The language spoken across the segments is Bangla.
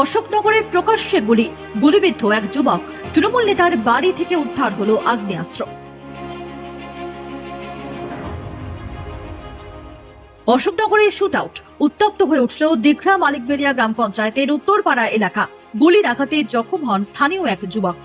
অশোকনগরে প্রকাশ্যে গুলি। গুলিবিদ্ধ এক যুবক। তৃণমূল নেতার বাড়ি থেকে উদ্ধার হলো আগ্নেয়াস্ত্র। অশোকনগরে শুট আউট। উত্তপ্ত হয়ে উঠল দীঘরা মালিকবেরিয়া গ্রাম পঞ্চায়েতের উত্তরপাড়া এলাকা। গুলির আঘাতে জখম হন স্থানীয় এক যুবক।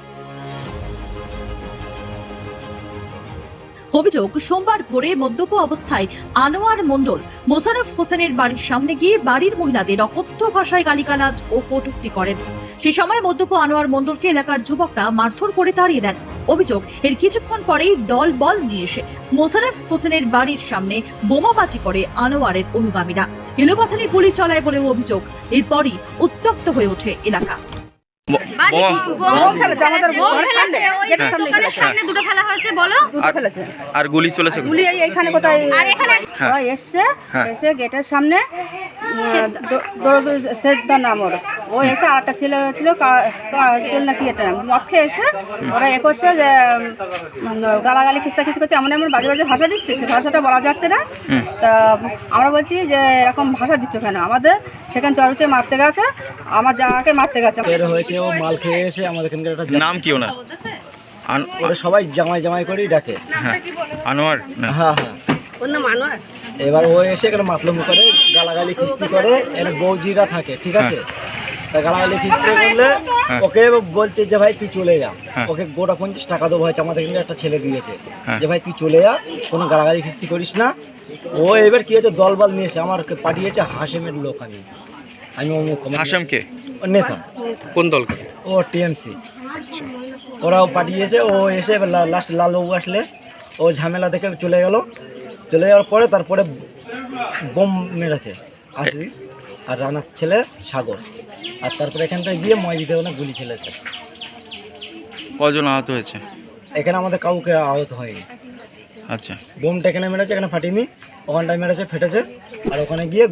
অভিযোগ, সোমবার ভোরে মদ্যপ অবস্থায় আনোয়ার মণ্ডল মোশারফ হোসেনের বাড়ির সামনে গিয়ে বাড়ির মহিলাদের অকথ্য ভাষায় গালিগালাজ ও কটূক্তি করেন। সে সময় মদ্যপ আনোয়ার মণ্ডলকে এলাকার যুবকরা মারধর করে তাড়িয়ে দেন। অভিযোগ, এর কিছুক্ষণ পরেই দল বল নিয়ে এসে মোশারফ হোসেনের বাড়ির সামনে বোমাবাজি করে আনোয়ারের অনুগামীরা। এলোপাথারি গুলি চলায় বলেও অভিযোগ, এরপরই উত্তপ্ত হয়ে ওঠে এলাকা। আর- ফেলেছে আর গুলি চলেছে গুলি এইখানে কোথায়? আর এখানে হ্যাঁ। এসছে হ্যাঁ। এসে গেটের সামনে সেদ্দা নাম ওর ও এসে আটটা ছেলে ছিল কা- কা- চল না কি এটা মদ খেয়ে এসে ওরা এ করছে যে গালাগালি খিস্তা খিস্তি করছে এমন এমন বাজে বাজে ভাষা দিচ্ছে সে ভাষাটা বলা যাচ্ছে না। তা আমরা বলছি যে এরকম ভাষা দিচ্ছ কেন? আমাদের সেখানে চরচে মারতে গেছে আমার জামাকে মারতে গেছে। বের হয়েছে ও মাল খেয়ে এসে আমাদের এখানকার একটা নাম কি ওনার? আন- ওরা সবাই জামাই জামাই করেই ডাকে। হ্যাঁ আনোয়ার হ্যাঁ হ্যাঁ। এবার ও এসে এখানে মাতলম করে গালাগালি খিস্তি করে এর বৌজিরা থাকে ঠিক আছে? তা গালাগালি খিস্তি করলে? হ্যাঁ। ওকে বলছে যে ভাই তুই চলে যা। হ্যাঁ। ওকে গোটা পঞ্চাশ টাকা দেবো হয়েছে আমাদের এখানে একটা ছেলে দিয়েছে। হ্যাঁ। যে ভাই তুই চলে যা কোনো গালাগালি খিস্তি করিস না। ও এবার কি হয়েছে দলবল নিয়েছে আমার পাঠিয়েছে হাসেমের লোক আমি। আমি অমুক ও নেতা। কোন দল ও টিএমসি। ওরাও পাঠিয়েছে ও এসে লাস্ট লালবাবু আসলে ও ঝামেলা দেখে চলে গেল। চলে যাওয়ার পরে তারপরে বোম মেরেছে। আসি আর রানার ছেলে সাগর। আর তারপরে এখান থেকে গিয়ে ময়জিদে ওখানে গুলি ছেলেছে কজন আহত হয়েছে? এখানে আমাদের কাউকে আহত হয়নি। আচ্ছা। বোমটা এখানে মেরেছে এখানে ফাটিনি ওখানটায় মেরেছে ফেটেছে আর ওখানে গিয়ে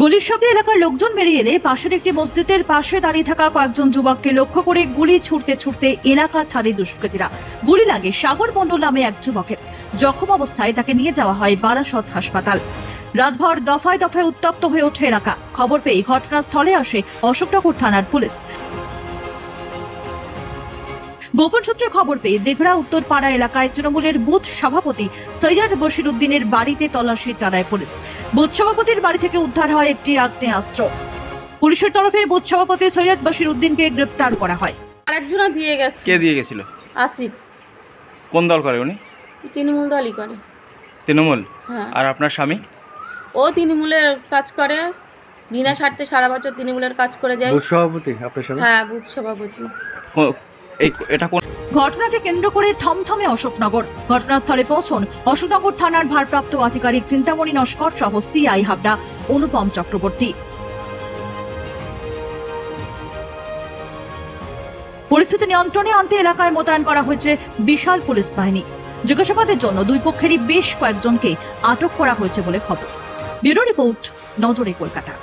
গুলির শব্দে এলাকার লোকজন বেরিয়ে এলে পাশের একটি মসজিদের পাশে দাঁড়িয়ে থাকা কয়েকজন যুবককে লক্ষ্য করে গুলি ছুটতে ছুটতে এলাকা ছাড়ে দুষ্কৃতীরা। গুলি লাগে সাগর মণ্ডল নামে এক যুবকের। জখম অবস্থায় তাকে নিয়ে যাওয়া হয় বারাসত হাসপাতাল। রাতভর দফায় দফায় উত্তপ্ত হয়ে ওঠে এলাকা। খবর পেয়ে ঘটনাস্থলে আসে অশোকনগর থানার পুলিশ। গোপন সূত্রে খবর পেয়ে দেগড়া উত্তরপাড়া এলাকায় তৃণমূলের বুথ সভাপতি সৈয়দ বশির উদ্দিনের বাড়িতে তল্লাশি চালায় পুলিশ। বুথ সভাপতির বাড়ি থেকে উদ্ধার হয় একটি আগ্নেয়াস্ত্র। পুলিশের তরফে বুথ সভাপতি সৈয়দ বশির উদ্দিনকে গ্রেফতার করা হয়। আরেকজনা দিয়ে গেছে। কে দিয়ে গেছিল? আসিফ। কোন দল করে উনি? তৃণমূল দলই করে। তৃণমূল? হ্যাঁ। আর আপনার স্বামী? ও তৃণমূলের কাজ করে বিনা স্বার্থে সারা বছর তৃণমূলের কাজ করে যায়। সভাপতি আপনার স্বামী হ্যাঁ বুথ সভাপতি। এই এটা কোন ঘটনাকে কেন্দ্র করে থমথমে অশোকনগর। ঘটনাস্থলে পৌঁছন অশোকনগর থানার ভারপ্রাপ্ত আধিকারিক চিন্তামণি নস্কর সহ সিআই হাবড়া অনুপম চক্রবর্তী। পরিস্থিতি নিয়ন্ত্রণে আনতে এলাকায় মোতায়েন করা হয়েছে বিশাল পুলিশ বাহিনী। জিজ্ঞাসাবাদের জন্য দুই পক্ষেরই বেশ কয়েকজনকে আটক করা হয়েছে বলে খবর। ব্যুরো রিপোর্ট নজরে কলকাতা।